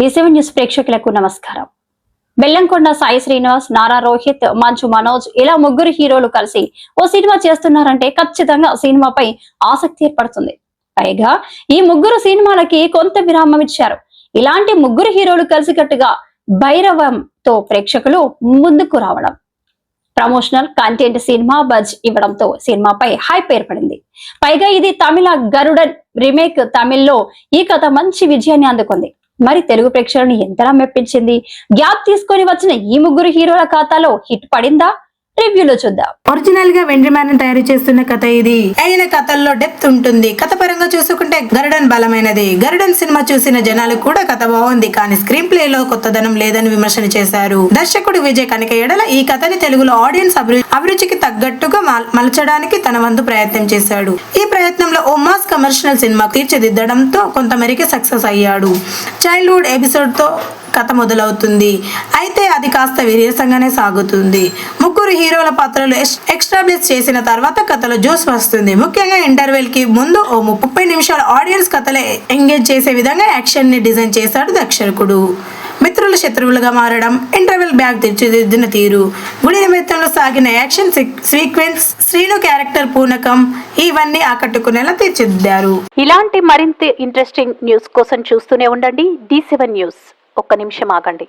డిసెవెన్ news ప్రేక్షకులకు నమస్కారం. బెల్లంకొండ సాయి శ్రీనివాస్ నారా రోహిత్ మంచు మనోజ్ ఇలా ముగ్గురు హీరోలు కలిసి ఓ సినిమా చేస్తున్నారంటే ఖచ్చితంగా సినిమాపై ఆసక్తి ఏర్పడుతుంది. పైగా ఈ ముగ్గురు సినిమాలకి కొంత విరామం ఇచ్చారు. ఇలాంటి ముగ్గురు హీరోలు కలిసికట్టుగా భైరవంతో ప్రేక్షకులు ముందుకు రావడం. ప్రమోషనల్ కంటెంట్ సినిమా బజ్ ఇవ్వడంతో సినిమాపై హైప్ ఏర్పడింది. పైగా ఇది తమిళ గరుడన్ రీమేక్ తమిళ్ళో ఈ కథ మంచి విజయాన్ని అందుకుంది. మరి తెలుగు ప్రేక్షకులను ఎంతలా మెప్పించింది? గ్యాప్ తీసుకొని వచ్చిన ఈ ముగ్గురు హీరోల ఖాతాలో హిట్ పడిందా? రివ్యూలో చూద్దాం. ఒరిజినల్గా వెండ్రిమ్యాన్ తయారు చేస్తున్న కథ ఇది. అయిన కథల్లో డెప్త్ ఉంటుంది. కథ పరంగా చూసుకుంటే గరుడన్ బలమైనది. గరుడన్ సినిమా చూసిన జనాలు కూడా కథ బాగుంది. కానీ స్క్రీన్ ప్లే లో కొత్తదనం లేదని విమర్శన చేశారు. దర్శకుడు విజయ్ కనుక ఎడల ఈ కథని తెలుగులో ఆడియన్స్ అభిరు- అభిరుచికి తగ్గట్టుగా మల్- మలచడానికి తన వంతు ప్రయత్నం చేశాడు. ఈ ప్రయత్నంలో ఓ మాస్ కమర్షియల్ సినిమా తీర్చిదిద్దడంతో కొంతమేరకు సక్సెస్ అయ్యాడు. చైల్డ్హుడ్ ఎపిసోడ్తో కథ మొదలవుతుంది. అయితే అది కాస్త విరీసంగానే సాగుతుంది. ముగ్గురు హీరోల పాత్రలు ఎక్స్టాబ్లిష్ చేసిన తర్వాత కథలో జోస్ వస్తుంది. ముఖ్యంగా ఇంటర్వెల్కి ముందు ఓ ముప్పై నిమిషాల ఆడియన్స్ కథలో ఎంగేజ్ చేసే విధంగా యాక్షన్ని డిజైన్ చేశాడు దక్షకుడు మిత్రులు శత్రువులుగా మారడం ఇంటర్వెల్ బ్యాగ్ తీర్చిదిద్దిన తీరు. గుడి నిమిత్తంలో సాగిన యాక్షన్ సీక్వెన్స్ శ్రీను క్యారెక్టర్ పూనకం ఇవన్నీ ఆకట్టుకునేలా తీర్చిదిద్దారు. ఇలాంటి మరింత ఇంట్రెస్టింగ్ న్యూస్ కోసం చూస్తూనే ఉండండి. D seven news. ఒక్క నిమిషం ఆగండి.